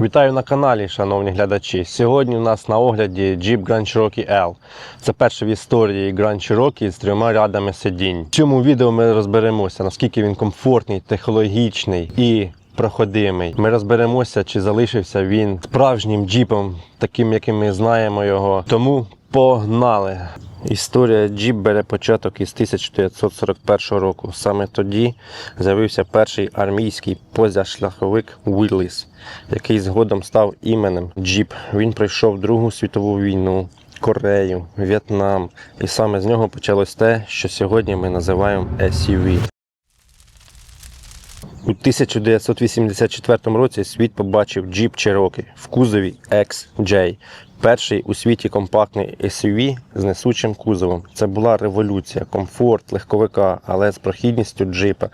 Вітаю на каналі, шановні глядачі. Сьогодні у нас на огляді Jeep Grand Cherokee L. Це перший в історії Grand Cherokee з трьома рядами сидінь. В цьому відео ми розберемося, наскільки він комфортний, технологічний і проходимий. Ми розберемося, чи залишився він справжнім джіпом, таким, яким ми знаємо його. Тому погнали! Історія Jeep бере початок із 1941 року. Саме тоді з'явився перший армійський позашляховик Willys, який згодом став іменем Jeep. Він пройшов Другу світову війну, Корею, В'єтнам, і саме з нього почалось те, що сьогодні ми називаємо SUV. У 1984 році світ побачив Jeep Cherokee в кузові XJ. Перший у світі компактний SUV з несучим кузовом. Це була революція, комфорт легковика, але з прохідністю джипа.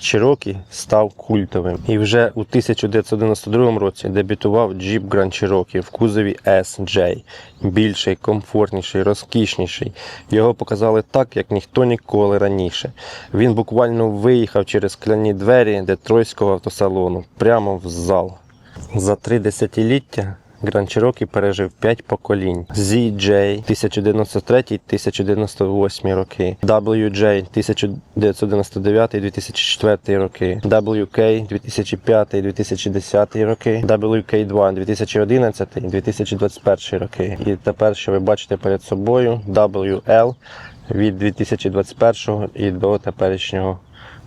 Cherokee став культовим. І вже у 1992 році дебютував Jeep Grand Cherokee в кузові SJ. Більший, комфортніший, розкішніший. Його показали так, як ніхто ніколи раніше. Він буквально виїхав через скляні двері детройського автосалону прямо в зал. За три десятиліття Grand Cherokee пережив 5 поколінь. ZJ 1093-1098 роки, WJ 1999-2004 роки, WK 2005-2010 роки, WK2 2011-2021 роки. І тепер, що ви бачите перед собою, WL від 2021 і до теперішнього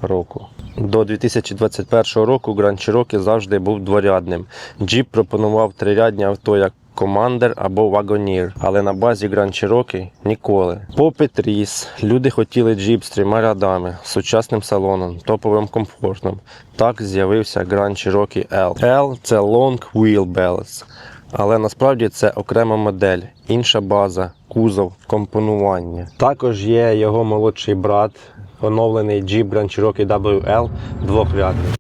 року. До 2021 року Grand Cherokee завжди був дворядним. Jeep пропонував трирядні авто як Commander або Wagoneer, але на базі Grand Cherokee ніколи. Попит ріс, люди хотіли джіп з трьома рядами, сучасним салоном, топовим комфортом. Так з'явився Grand Cherokee L. L – це Long Wheelbase. Але насправді це окрема модель, інша база, кузов, компонування. Також є його молодший брат, оновлений Jeep Grand Cherokee WL двохрядний.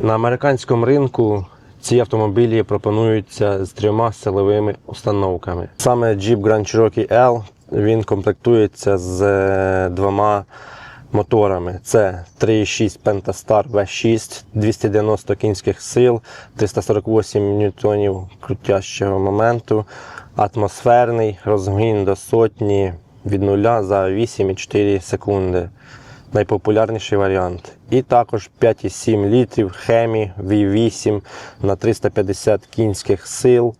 На американському ринку ці автомобілі пропонуються з трьома силовими установками. Саме Jeep Grand Cherokee L він комплектується з е, двома моторами. Це 3,6 Pentastar V6, 290 кінських сил, 348 ньютонів крутящого моменту, атмосферний розгін до сотні від 0 за 8,4 секунди. Найпопулярніший варіант. І також 5,7 літрів Хемі V8 на 350 кінських сил,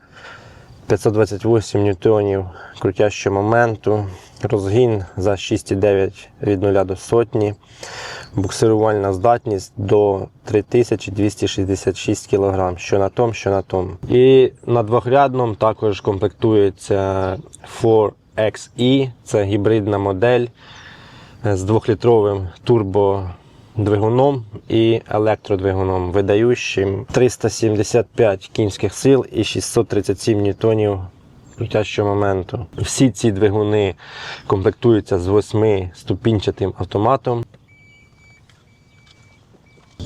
528 ньютонів крутящого моменту, розгін за 6,9 від 0 до сотні, буксирувальна здатність до 3266 кг, що на том, що на том. І на двохрядному також комплектується 4XE, це гібридна модель з двохлітровим турбодвигуном і електродвигуном, видаючим 375 кінських сил і 637 ньютонів крутящого моменту. Всі ці двигуни комплектуються з 8-ступінчатим автоматом.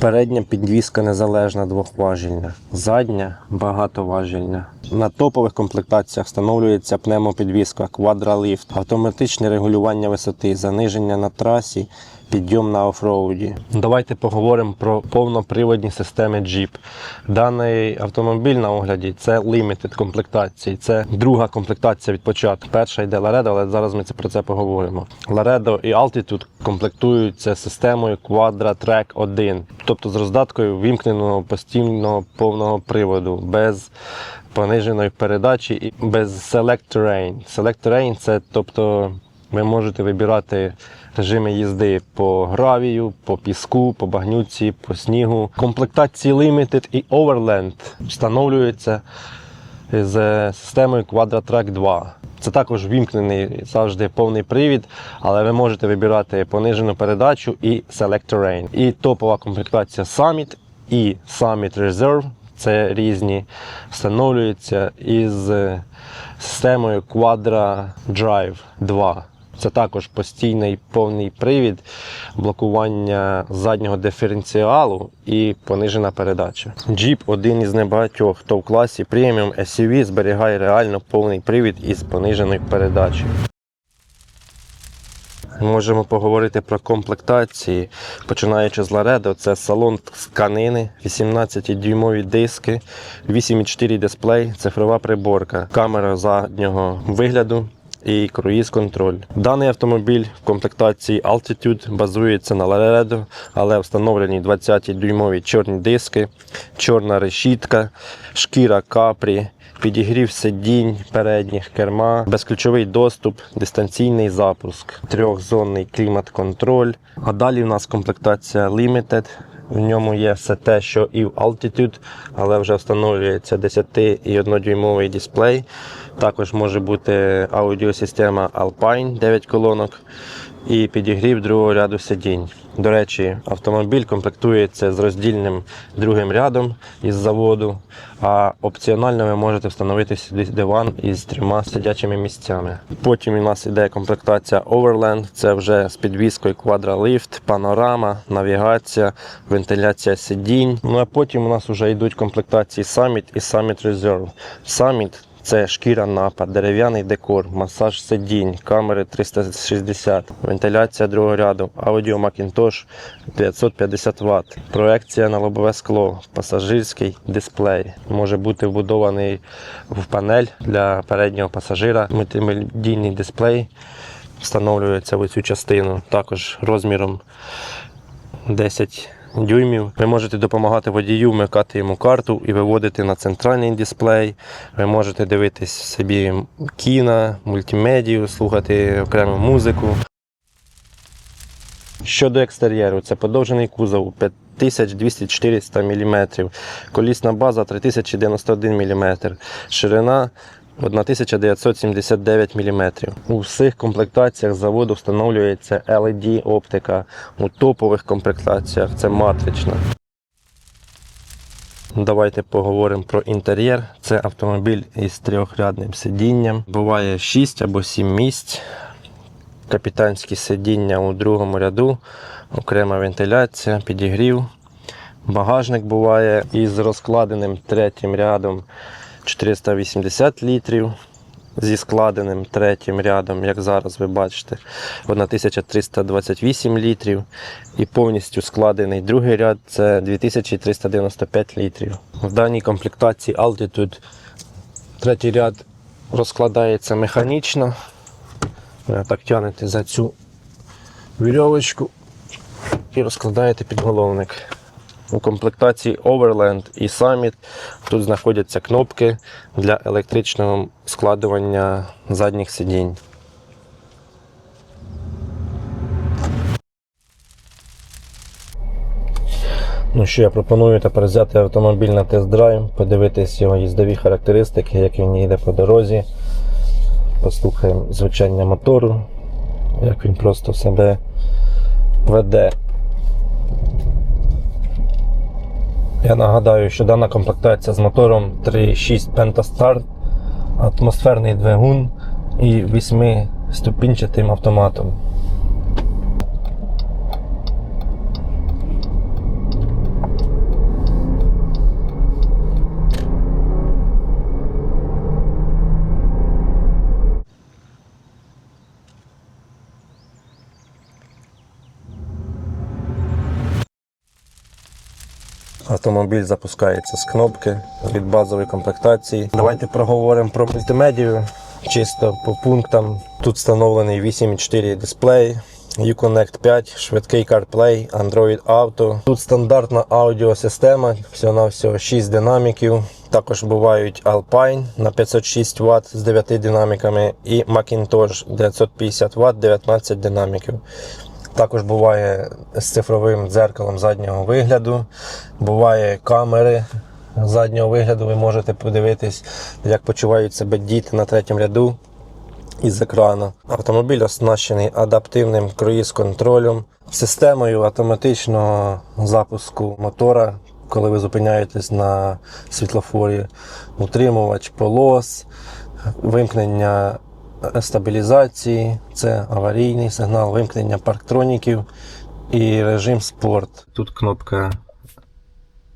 Передня підвіска незалежна двохважільна, задня багатоважільна. На топових комплектаціях встановлюється пневмопідвіска Quadra-Lift, автоматичне регулювання висоти, заниження на трасі, підйом на офроуді. Давайте поговоримо про повноприводні системи Jeep. Даний автомобіль на огляді це Limited комплектації. Це друга комплектація від початку. Перша йде Laredo, але зараз ми про це поговоримо. Laredo і Altitude комплектуються системою Quadra Track 1, тобто з роздаткою вімкненого постійного повного приводу, без пониженої передачі і без Select Terrain. Select Terrain – це тобто ви можете вибирати режими їзди по гравію, по піску, по багнюці, по снігу. Комплектації Limited і Overland встановлюються з системою Quadratrack 2. Це також вімкнений завжди повний привід, але ви можете вибирати понижену передачу і Select Terrain. І топова комплектація Summit і Summit Reserve це різні, встановлюються із системою Quadra Drive 2. Це також постійний повний привід, блокування заднього диференціалу і понижена передача. Jeep один із небагатьох, хто в класі Premium SUV зберігає реально повний привід із пониженою передачею. Можемо поговорити про комплектації. Починаючи з Laredo, це салон тканини, 18-дюймові диски, 8,4 дисплей, цифрова приборка, камера заднього вигляду і круїз контроль. Даний автомобіль в комплектації Altitude базується на Laredo, але встановлені 20-дюймові чорні диски, чорна решітка, шкіра капрі. Підігрів сидінь передніх керма, безключовий доступ, дистанційний запуск, трьохзонний клімат-контроль. А далі в нас комплектація Limited. В ньому є все те, що і в Altitude, але вже встановлюється 10 і 1-дюймовий дисплей. Також може бути аудіосистема Alpine 9 колонок і підігрів другого ряду сидінь. До речі, автомобіль комплектується з роздільним другим рядом із заводу, а опціонально ви можете встановити сюди диван із трьома сидячими місцями. Потім у нас іде комплектація Overland, це вже з підвіскою квадраліфт, панорама, навігація, вентиляція сидінь. Ну а потім у нас вже йдуть комплектації Summit і Summit Reserve. Summit це шкіра напад, дерев'яний декор, масаж сидінь, камери 360, вентиляція другого ряду, аудіо Macintosh 550 Вт, проекція на лобове скло, пасажирський дисплей. Може бути вбудований в панель для переднього пасажира. Мультимедійний дисплей встановлюється в цю частину, також розміром 10 дюймів. Ви можете допомагати водію вмикати йому карту і виводити на центральний дисплей. Ви можете дивитись собі кіно, мультимедію, слухати окрему музику. Щодо екстер'єру, це подовжений кузов 5200-400 мм, колісна база 3091 мм, ширина 1979 мм. У всіх комплектаціях заводу встановлюється LED оптика. У топових комплектаціях це матрична. Давайте поговоримо про інтер'єр. Це автомобіль із трьохрядним сидінням. Буває 6 або 7 місць. Капітанські сидіння у другому ряду, окрема вентиляція, підігрів. Багажник буває із розкладеним третім рядом 480 літрів. Зі складеним третім рядом, як зараз ви бачите, 1328 літрів. І повністю складений другий ряд це 2395 літрів. В даній комплектації Altitude третій ряд розкладається механічно. Так тягнете за цю вірьовочку і розкладаєте підголовник. У комплектації Overland і Summit тут знаходяться кнопки для електричного складування задніх сидінь. Ну що, я пропоную тепер взяти автомобіль на тест-драйв, подивитись його їздові характеристики, як він їде по дорозі. Послухаємо звучання мотору, як він просто себе веде. Я нагадаю, що дана комплектація з мотором 3.6 Pentastar, атмосферний двигун і 8-ступінчатим автоматом. Автомобіль запускається з кнопки від базової комплектації. Давайте проговоримо про мультимедію. Чисто по пунктам. Тут встановлений 8.4 дисплей, Uconnect 5, швидкий CarPlay, Android Auto. Тут стандартна аудіосистема, всього-навсього 6 динаміків. Також бувають Alpine на 506 Вт з 9 динаміками і Macintosh 950 Вт 19 динаміків. Також буває з цифровим дзеркалом заднього вигляду, буває камери заднього вигляду. Ви можете подивитись, як почувають себе діти на третьому ряду із екрану. Автомобіль оснащений адаптивним круїз-контролем, системою автоматичного запуску мотора, коли ви зупиняєтесь на світлофорі, утримувач полос, вимкнення стабілізації, це аварійний сигнал, вимкнення парктроніків і режим спорт. Тут кнопка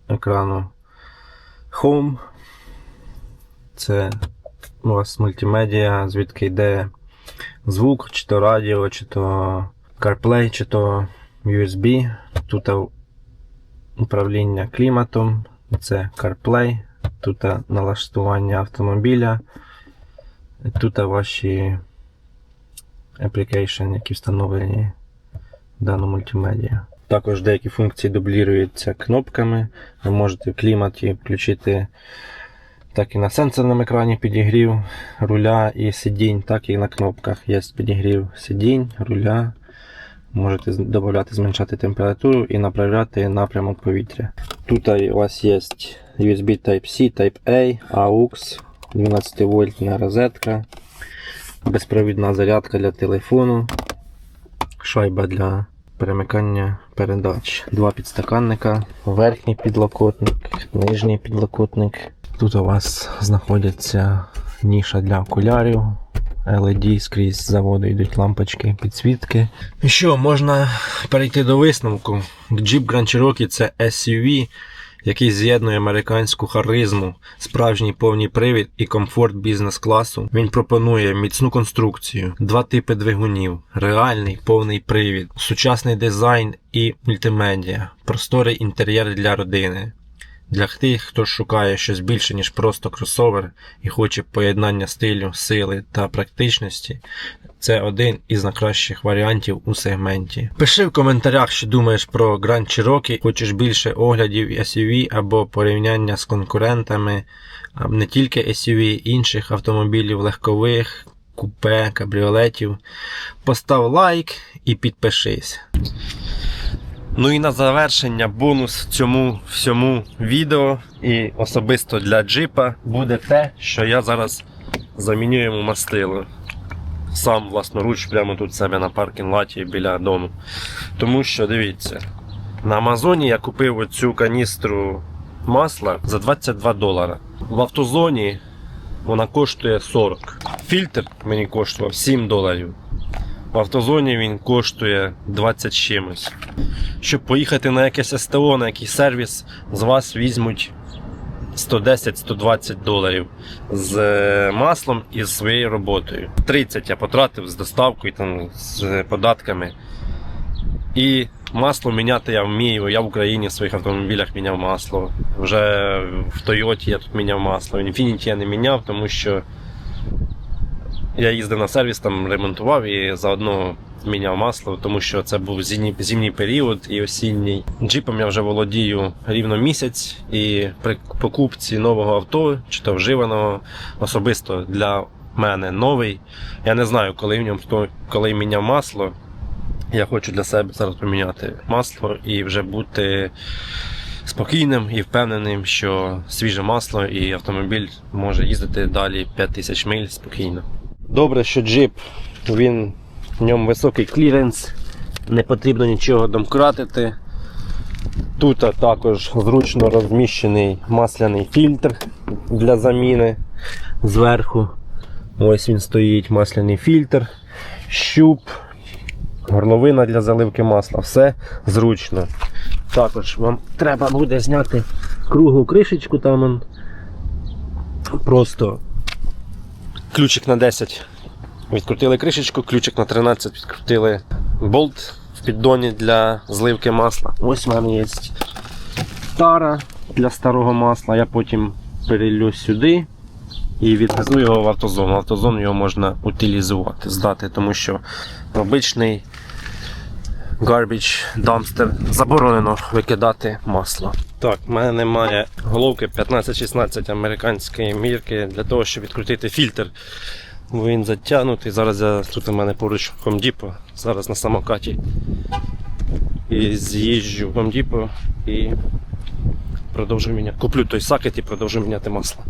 екрану Home. Це у вас мультимедіа, звідки йде звук, чи то радіо, чи то CarPlay, чи то USB. Тут управління кліматом, це CarPlay, тут налаштування автомобіля, тут ваші application, які встановлені в даному мультимедіа. Також деякі функції дубліруються кнопками. Ви можете в кліматі включити так і на сенсорному екрані підігрів руля і сидінь, так і на кнопках є підігрів сидінь, руля. Можете додати, зменшати температуру і направляти напрямок повітря. Тут у вас є USB Type-C, Type-A, AUX, 12 вольтна розетка, безпровідна зарядка для телефону, шайба для перемикання передач. Два підстаканника, верхній підлокотник, нижній підлокотник. Тут у вас знаходиться ніша для окулярів. LED скрізь з заводу йдуть лампочки, підсвітки. І що, можна перейти до висновку. Jeep Grand Cherokee це SUV, який з'єднує американську харизму, справжній повний привід і комфорт бізнес-класу. Він пропонує міцну конструкцію, два типи двигунів, реальний повний привід, сучасний дизайн і мультимедіа, просторий інтер'єр для родини. Для тих, хто шукає щось більше, ніж просто кросовер і хоче поєднання стилю, сили та практичності, це один із найкращих варіантів у сегменті. Пиши в коментарях, що думаєш про Grand Cherokee, хочеш більше оглядів SUV або порівняння з конкурентами, не тільки SUV, інших автомобілів легкових, купе, кабріолетів. Постав лайк і підпишись. Ну і на завершення бонус цьому всьому відео і особисто для джипа буде те, що я зараз заміню йому мастило. Сам власноруч прямо тут себе на паркінг-латі біля дому. Тому що дивіться, на Амазоні я купив оцю каністру масла за 22 долара. В автозоні вона коштує 40. Фільтр мені коштував 7 доларів. В автозоні він коштує 20 чимось. Щоб поїхати на якесь СТО, на якийсь сервіс, з вас візьмуть 110-120 доларів з е, маслом і з своєю роботою. 30 я потратив з доставкою, там, з податками. І масло міняти я вмію. Я в Україні в своїх автомобілях міняв масло. Вже в Тойоті я тут міняв масло. В Infiniti я не міняв, тому що я їздив на сервіс, там ремонтував і заодно міняв масло, тому що це був зимній, період і осінній. Джипом я вже володію рівно місяць, і при покупці нового авто, чи то вживаного, особисто для мене новий. Я не знаю, коли в ньому коли міняв масло. Я хочу для себе зараз поміняти масло і вже бути спокійним і впевненим, що свіже масло і автомобіль може їздити далі 5000 миль спокійно. Добре, що джип, він в ньому високий кліренс, не потрібно нічого домкратити. Тут також зручно розміщений масляний фільтр для заміни зверху. Ось він стоїть, масляний фільтр, щуп, горловина для заливки масла. Все зручно. Також вам треба буде зняти круглу кришечку там. Просто ключик на 10. Відкрутили кришечку, ключик на 13 відкрутили болт в піддоні для зливки масла. Ось в мене є тара для старого масла. Я потім перелю сюди і відвезу його в автозон. В автозон його можна утилізувати, здати, тому що обичний garbage dumpster заборонено викидати масло. Так, в мене немає головки 15-16 американської мірки для того, щоб відкрутити фільтр. Він затягнутий. Зараз я тут у мене поруч Хомдіпо, зараз на самокаті. І з'їжджу в Хомдіпо і продовжу міняти. Куплю той сакет і продовжу міняти масло.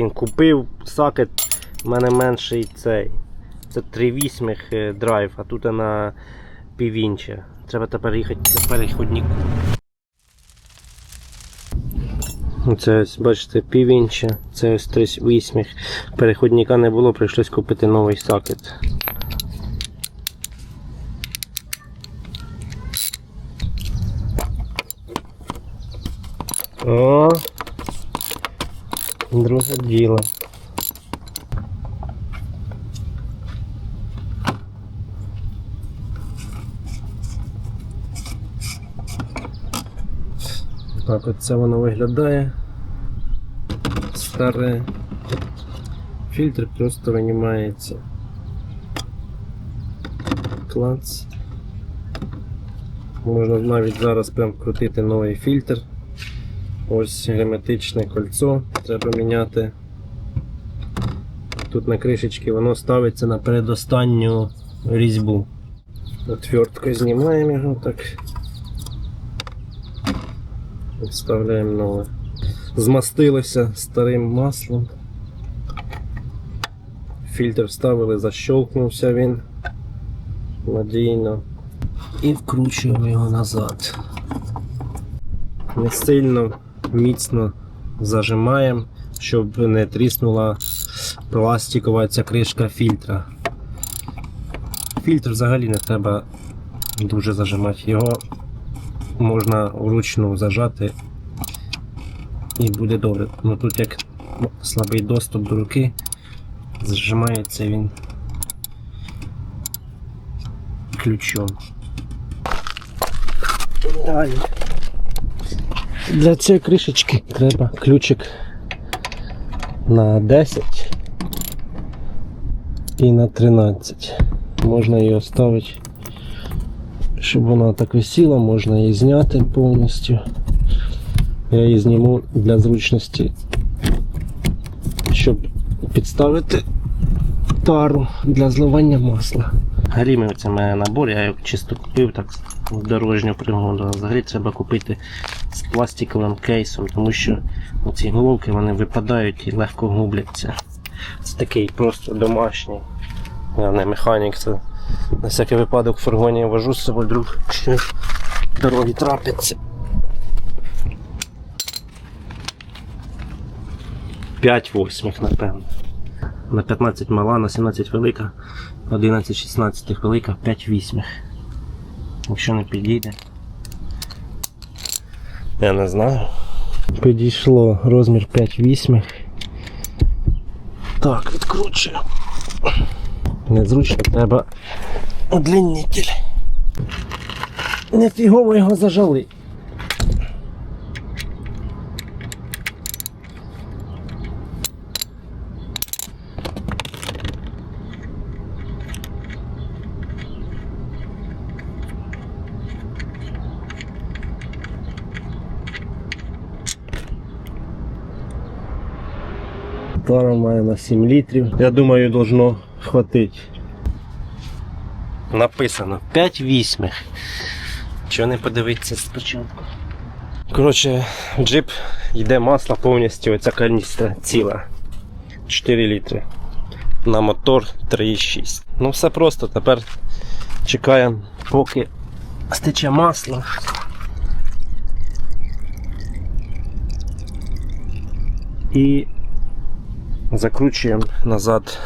Блін, купив сакет, в мене менший цей. Це 3.8 е, драйв, а тут на півінча. Треба тепер їхати на переходнику. Ну, Це ось, бачите, півінча, це ось 3.8. Переходника не було, прийшлось купити новий сакет. О, друге. Так, от це воно виглядає. Старе. Фільтр просто винімається. Клац. Можна навіть зараз прям крутити новий фільтр. Ось герметичне кольцо треба міняти. Тут на кришечці воно ставиться на передостанню різьбу. Отверткою знімаємо його так. Вставляємо нове. Змастилося старим маслом. Фільтр вставили, защолкнувся він надійно. І вкручуємо його назад. Не сильно міцно зажимаємо, щоб не тріснула пластикова ця кришка фільтра. Фільтр взагалі не треба дуже зажимати. Його можна вручну зажати і буде добре. Ну тут як слабий доступ до руки, зажимається він ключом. Далі. Для цієї кришечки треба ключик на 10 і на 13. Можна її оставити, щоб вона так висіла, можна її зняти повністю. Я її зніму для зручності, щоб підставити тару для зливання масла. Гарімів це мене набор, я його чисто купив так в дорожню пригоду. Взагалі треба купити з пластиковим кейсом, тому що ці головки вони випадають і легко губляться. Це такий просто домашній. Я не механік, це на всякий випадок в фургоні я вожу з собою друг, що дороги трапиться. 5 восьмих, напевно. На 15 мала, на 17 велика, 11 16 велика, 5 вісьмих. Якщо не підійде. Я не знаю. Підійшло розмір 5 вісьмих. Так, відкручую. Незручно треба удліннитель. Нефігово його зажали. Тара має на 7 літрів. Я думаю, должно хватити. Написано 5 вісьмих. Чого не подивитися спочатку? Коротше, джип йде масло повністю, оця каністра ціла. 4 літри. На мотор 3,6. Ну все просто, тепер чекаємо, поки стече масло. І закручуємо назад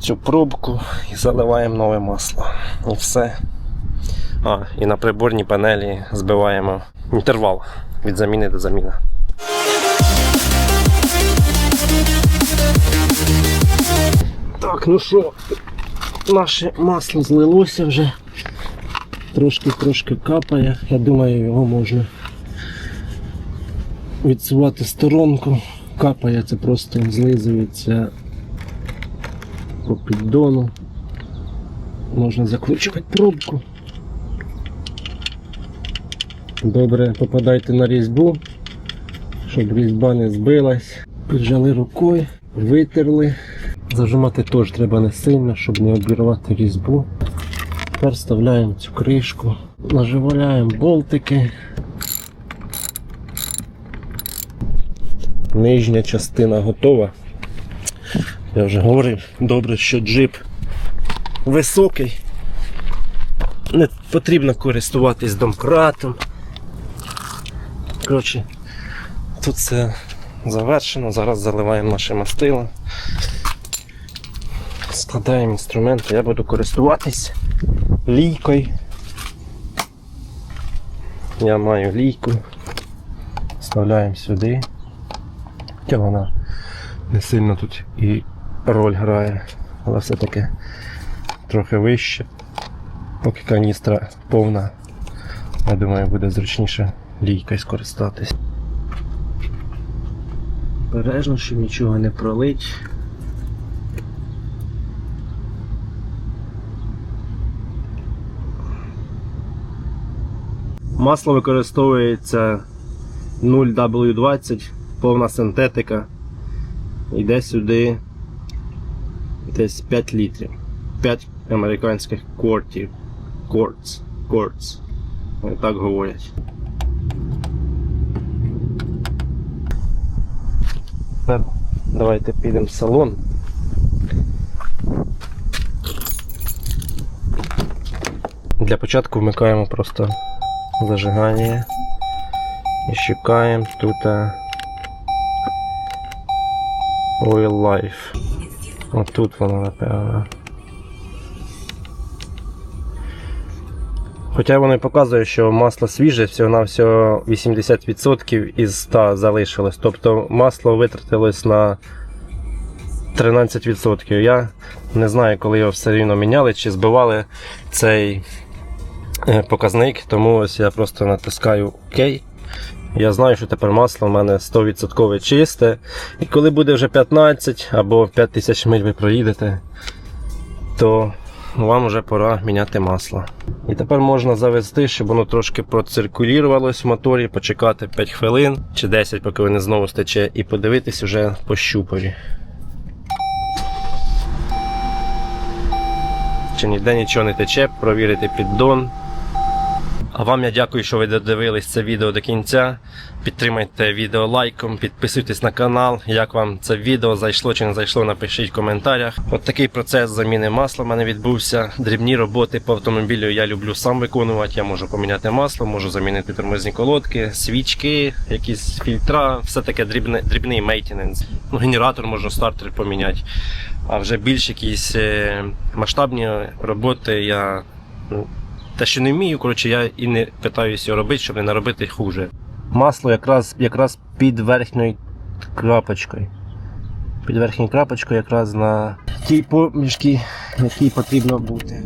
цю пробку і заливаємо нове масло. І все. А, і на приборній панелі збиваємо інтервал від заміни до заміни. Так, ну що, наше масло злилося вже. Трошки-трошки капає. Я думаю, його можна відсувати сторонку. Капає, це просто злизується по піддону. Можна закручувати пробку. Добре попадайте на різьбу, щоб різьба не збилась. Піджали рукою, витерли. Зажимати теж треба не сильно, щоб не обірвати різьбу. Тепер вставляємо цю кришку, наживляємо болтики. Нижня частина готова. Я вже говорив, добре, що джип високий. Не потрібно користуватись домкратом. Коротше, тут все завершено. Зараз заливаємо наше мастило. Складаємо інструменти. Я буду користуватись лійкою. Я маю лійку. Вставляємо сюди. Хоча вона не сильно тут і роль грає, але все-таки трохи вище. Поки каністра повна, я думаю, буде зручніше лійкою скористатись. Бережно, щоб нічого не пролить. Масло використовується 0W20, повна синтетика. Йде сюди десь 5 літрів. 5 американських кортів. Кортс. Кортс. Так говорять. Тепер давайте підемо в салон. Для початку вмикаємо просто зажигання і шукаємо тут е, Oil Life. Отут воно напевно. Хоча воно і показує, що масло свіже, всього на всього 80% із 100 залишилось. Тобто масло витратилось на 13%. Я не знаю, коли його все рівно міняли чи збивали цей е, показник, тому ось я просто натискаю ОК. Я знаю, що тепер масло в мене 100% чисте. І коли буде вже 15 або 5000 миль ви проїдете, то вам вже пора міняти масло. І тепер можна завести, щоб воно трошки проциркулювалось в моторі, почекати 5 хвилин чи 10, поки воно знову стече, і подивитись уже по щупові. Чи ніде нічого не тече, провірити піддон. А вам я дякую, що ви додивились це відео до кінця. Підтримайте відео лайком, підписуйтесь на канал. Як вам це відео зайшло чи не зайшло, напишіть в коментарях. От такий процес заміни масла в мене відбувся. Дрібні роботи по автомобілю я люблю сам виконувати. Я можу поміняти масло, можу замінити тормозні колодки, свічки, якісь фільтра, все таке дрібне, дрібний мейтененс. Ну, генератор можна стартер поміняти. А вже більш якісь е, масштабні роботи я. Те, що не вмію, коротше, я і не питаюся його робити, щоб не наробити хуже. Масло якраз, якраз під верхньою крапочкою. Під верхньою крапочкою якраз на тій помішки, якій потрібно бути.